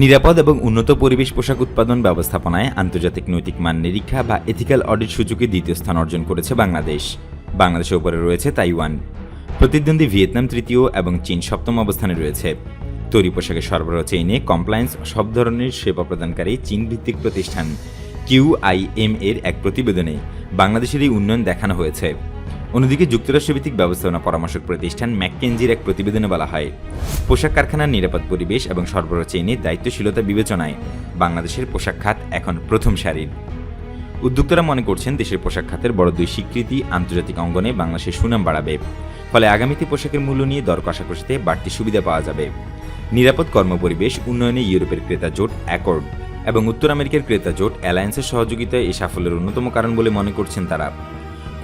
নিরাপদ এবং উন্নত পরিবেশ পোশাক উৎপাদন ব্যবস্থাপনায় আন্তর্জাতিক নৈতিক মান নিরীক্ষা বা এথিক্যাল অডিট সূচকে দ্বিতীয় স্থান অর্জন করেছে বাংলাদেশ। বাংলাদেশের উপরে রয়েছে তাইওয়ান। প্রতিদ্বন্দ্বী ভিয়েতনাম তৃতীয় এবং চীন সপ্তম অবস্থানে রয়েছে। তৈরি পোশাকের সরবরাহ চেইনে কমপ্লায়েন্স সব ধরনের সেবা প্রদানকারী চীন ভিত্তিক প্রতিষ্ঠান কিউআইএম এর এক প্রতিবেদনে বাংলাদেশের এই উন্নয়ন দেখানো হয়েছে। অন্যদিকে যুক্তরাষ্ট্রভিত্তিক ব্যবস্থাপনা পরামর্শক প্রতিষ্ঠান ম্যাককেঞ্জির এক প্রতিবেদনে বলা হয়, পোশাক কারখানার নিরাপদ পরিবেশ এবং সরবরাহ চেইনে দায়িত্বশীলতা বিবেচনায় বাংলাদেশের পোশাক খাত এখন প্রথম সারির। উদ্যোক্তারা মনে করছেন দেশের পোশাক খাতের বড় দুই স্বীকৃতি আন্তর্জাতিক অঙ্গনে বাংলাদেশের সুনাম বাড়াবে, ফলে আগামীতে পোশাকের মূল্য নিয়ে দর কষাকষিতে বাড়তি সুবিধা পাওয়া যাবে। নিরাপদ কর্মপরিবেশ উন্নয়নে ইউরোপের ক্রেতা জোট অ্যাকর্ড এবং উত্তর আমেরিকার ক্রেতা জোট অ্যালায়েন্সের সহযোগিতায় এই সাফল্যের অন্যতম কারণ বলে মনে করছেন তারা।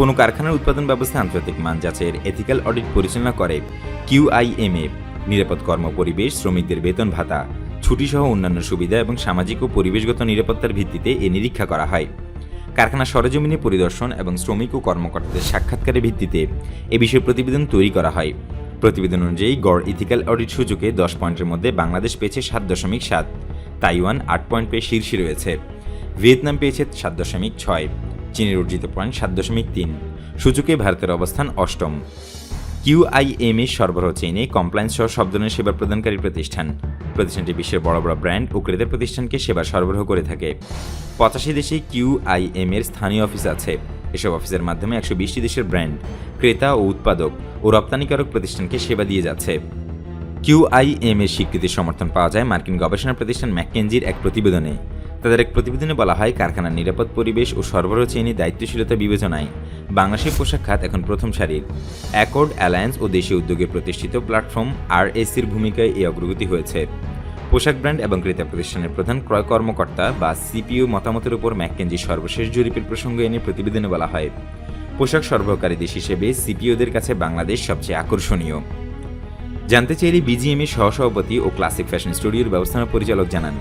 কোনো কারখানার উৎপাদন ব্যবস্থা আন্তর্জাতিক মান যাচাইয়ের এথিক্যাল অডিট পরিচালনা করে কিউআইএমএ নিরাপদ কর্মপরিবেশ শ্রমিকদের বেতন ভাতা, ছুটিসহ অন্যান্য সুবিধা এবং সামাজিক ও পরিবেশগত নিরাপত্তার ভিত্তিতে এ নিরীক্ষা করা হয়। কারখানা সরজমিনে পরিদর্শন এবং শ্রমিক ও কর্মকর্তাদের সাক্ষাৎকারের ভিত্তিতে এ বিষয়ে প্রতিবেদন তৈরি করা হয়। প্রতিবেদন অনুযায়ী গড় ইথিক্যাল অডিট সূচকে দশ পয়েন্টের মধ্যে বাংলাদেশ পেয়েছে সাত দশমিক সাত, তাইওয়ান আট পয়েন্ট পেয়ে শীর্ষে রয়েছে। ভিয়েতনাম পেয়েছে সাত দশমিক ছয়। চীনের অর্জিত পয়েন্ট সাত দশমিক তিন। সূচকে ভারতের অবস্থান অষ্টম। কিউআইএমএ সরবরাহ চেইনে কমপ্লায়েন্স সহ সব ধরনের সেবা প্রদানকারী প্রতিষ্ঠান। প্রতিষ্ঠানটি বিশ্বের বড় বড় ব্র্যান্ড ও ক্রেতা প্রতিষ্ঠানকে সেবা সরবরাহ করে থাকে। পঁচাশি দেশে কিউআইএম এর স্থানীয় অফিস আছে। এসব অফিসের মাধ্যমে একশো বিশটি দেশের ব্র্যান্ড, ক্রেতা ও উৎপাদক ও রপ্তানিকারক প্রতিষ্ঠানকে সেবা দিয়ে যাচ্ছে। কিউআইএম এর স্বীকৃতির সমর্থন পাওয়া যায় মার্কিন গবেষণা প্রতিষ্ঠান ম্যাককেনজির এক প্রতিবেদনে। তাদের এক প্রতিবেদনে বলা হয়, কারখানার নিরাপদ পরিবেশ ও সরবরাহ চেইনে দায়িত্বশীলতা বিবেচনায় বাংলাদেশের পোশাক খাত এখন প্রথম সারির। অ্যাকর্ড অ্যালায়েন্স ও দেশীয় উদ্যোগে প্রতিষ্ঠিত প্ল্যাটফর্ম আর এসির ভূমিকায় এই অগ্রগতি হয়েছে। পোশাক ব্র্যান্ড এবং ক্রেতা প্রতিষ্ঠানের প্রধান ক্রয় কর্মকর্তা বা সিপিও মতামতের উপর ম্যাককেনজি সর্বশেষ জরিপের প্রসঙ্গ এনে প্রতিবেদনে বলা হয়, পোশাক সরবরাহকারী দেশ হিসেবে সিপিওদের কাছে বাংলাদেশ সবচেয়ে আকর্ষণীয়। জানতে চাইলে বিজিএম এর সহসভাপতি ও ক্লাসিক ফ্যাশন স্টুডিওর ব্যবস্থাপনা পরিচালক জানান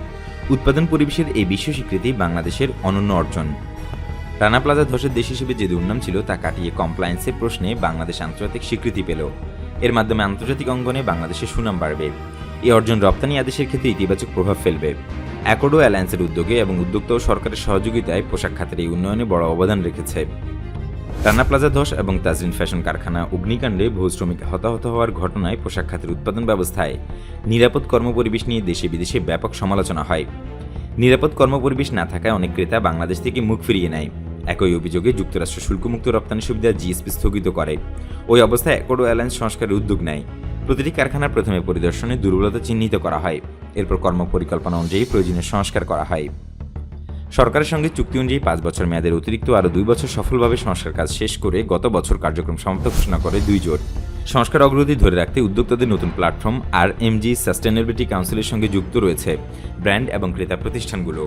উৎপাদন পরিবেশের এই বিশ্ব স্বীকৃতি বাংলাদেশের অনন্য অর্জন। রানা প্লাজা ধসের দেশ হিসেবে যে দুর্নাম ছিল তা কাটিয়ে কমপ্লায়েন্সের প্রশ্নে বাংলাদেশ আন্তর্জাতিক স্বীকৃতি পেল। এর মাধ্যমে আন্তর্জাতিক অঙ্গনে বাংলাদেশের সুনাম বাড়বে। এই অর্জন রপ্তানি আদেশের ক্ষেত্রে ইতিবাচক প্রভাব ফেলবে। অ্যাকোডো অ্যালায়েন্সের উদ্যোগে এবং উদ্যোক্তা ও সরকারের সহযোগিতায় পোশাক খাতের এই উন্নয়নে বড় অবদান রেখেছে। রানা প্লাজা ধস এবং তাজরিন ফ্যাশন কারখানা অগ্নিকাণ্ডে বহু শ্রমিক হতাহত হওয়ার ঘটনায় পোশাক খাতের উৎপাদন ব্যবস্থায় নিরাপদ কর্মপরিবেশ নিয়ে দেশে বিদেশে ব্যাপক সমালোচনা হয়। নিরাপদ কর্মপরিবেশ না থাকায় অনেক ক্রেতা বাংলাদেশ থেকে মুখ ফিরিয়ে নেয়। একই অভিযোগে যুক্তরাষ্ট্র শুল্কমুক্ত রপ্তানি সুবিধা জিএসপি স্থগিত করে। ওই অবস্থায় অ্যাকোডো অ্যালায়েন্স সংস্কারের উদ্যোগ নেয়। প্রতিটি কারখানার প্রথমে পরিদর্শনে দুর্বলতা চিহ্নিত করা হয়। এরপর কর্মপরিকল্পনা অনুযায়ী প্রয়োজনীয় সংস্কার করা হয়। সরকারের সঙ্গে চুক্তি অনুযায়ী পাঁচ বছর মেয়াদের অতিরিক্ত আরও দুই বছর সফলভাবে সংস্কার কাজ শেষ করে গত বছর কার্যক্রম সমাপ্ত ঘোষণা করে দুই জোট। সংস্কার অগ্রগতি ধরে রাখতে উদ্যোক্তাদের নতুন প্ল্যাটফর্ম আর এমজি সাস্টেনেবিলিটি কাউন্সিলের সঙ্গে যুক্ত রয়েছে ব্র্যান্ড এবং ক্রেতা প্রতিষ্ঠানগুলো।